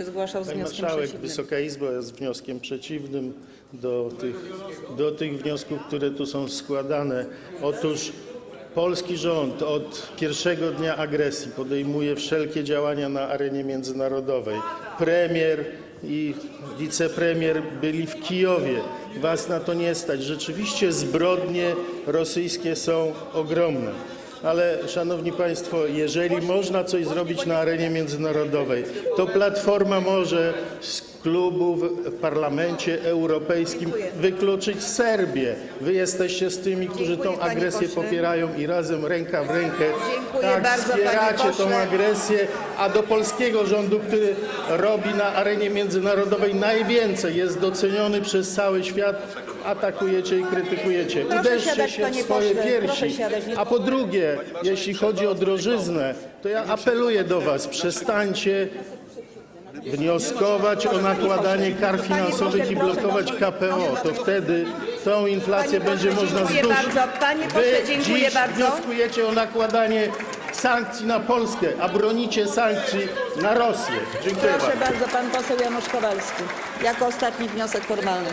się zgłaszał z Pani wnioskiem Marszałek, przeciwnym. Wysoka Izbo, ja z wnioskiem przeciwnym do tych, do tych wniosków, które tu są składane. Otóż polski rząd od pierwszego dnia agresji podejmuje wszelkie działania na arenie międzynarodowej. Premier i wicepremier byli w Kijowie. Was na to nie stać. Rzeczywiście zbrodnie rosyjskie są ogromne. Ale szanowni państwo, jeżeli można coś zrobić na arenie międzynarodowej, to Platforma może klubu w Parlamencie Europejskim wykluczyć Serbię. Wy jesteście z tymi, którzy Dziękuję, tą panie agresję pośle. popierają i razem ręka w rękę Dziękuję tak bardzo, panie wspieracie tą pośle. agresję, a do polskiego rządu, który robi na arenie międzynarodowej najwięcej, jest doceniony przez cały świat, atakujecie i krytykujecie. Proszę Uderzcie siadać, się panie w swoje pośle, proszę piersi. siadać, nie- A po drugie, jeśli chodzi o drożyznę, to ja apeluję do Was, przestańcie wnioskować o nakładanie kar finansowych i blokować KPO. To wtedy tą inflację będzie można dziękuję zdusić. bardzo. Panie pośle, Wy dziękuję dziś bardzo. wnioskujecie o nakładanie sankcji na Polskę, a bronicie sankcji na Rosję. Dziękuję Proszę bardzo. bardzo, pan poseł Janusz Kowalski. Jako ostatni wniosek formalny.